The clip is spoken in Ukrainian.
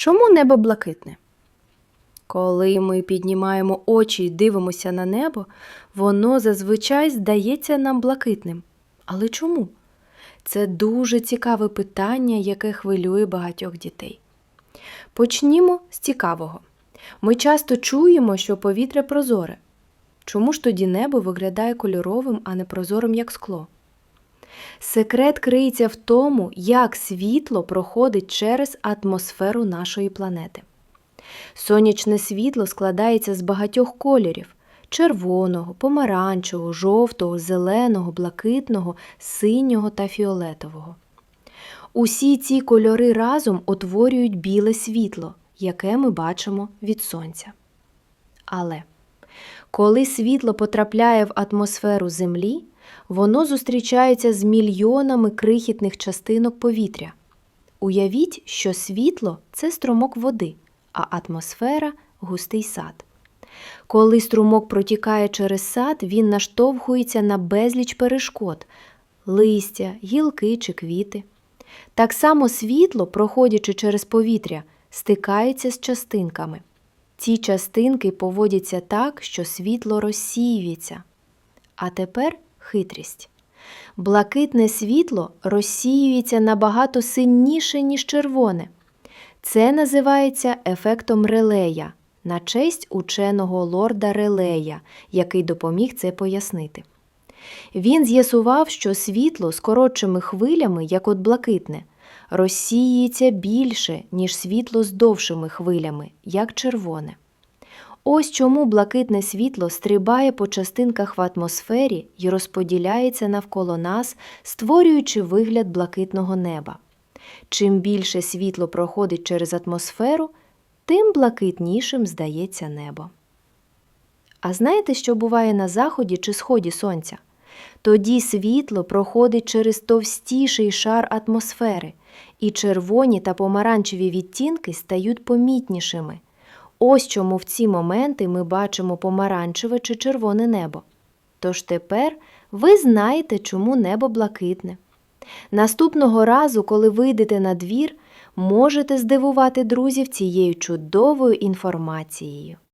Чому небо блакитне? Коли ми піднімаємо очі і дивимося на небо, воно зазвичай здається нам блакитним. Але чому? Це дуже цікаве питання, яке хвилює багатьох дітей. Почнімо з цікавого. Ми часто чуємо, що повітря прозоре. Чому ж тоді небо виглядає кольоровим, а не прозорим, як скло? Секрет криється в тому, як світло проходить через атмосферу нашої планети. Сонячне світло складається з багатьох кольорів червоного, помаранчевого, жовтого, зеленого, блакитного, синього та фіолетового. Усі ці кольори разом утворюють біле світло, яке ми бачимо від сонця. Але коли світло потрапляє в атмосферу Землі, воно зустрічається з мільйонами крихітних частинок повітря. Уявіть, що світло це струмок води, а атмосфера густий сад. Коли струмок протікає через сад, він наштовхується на безліч перешкод листя, гілки чи квіти. Так само світло, проходячи через повітря, стикається з частинками. Ці частинки поводяться так, що світло розсіюється. А тепер хитрість. Блакитне світло розсіюється набагато сильніше, ніж червоне. Це називається ефектом релея на честь ученого лорда Релея, який допоміг це пояснити. Він з'ясував, що світло з коротшими хвилями, як от блакитне, розсіюється більше, ніж світло з довшими хвилями, як червоне. Ось чому блакитне світло стрибає по частинках в атмосфері і розподіляється навколо нас, створюючи вигляд блакитного неба. Чим більше світло проходить через атмосферу, тим блакитнішим здається небо. А знаєте, що буває на заході чи сході сонця? Тоді світло проходить через товстіший шар атмосфери, і червоні та помаранчеві відтінки стають помітнішими. Ось чому в ці моменти ми бачимо помаранчеве чи червоне небо. Тож тепер ви знаєте, чому небо блакитне. Наступного разу, коли вийдете на двір, можете здивувати друзів цією чудовою інформацією.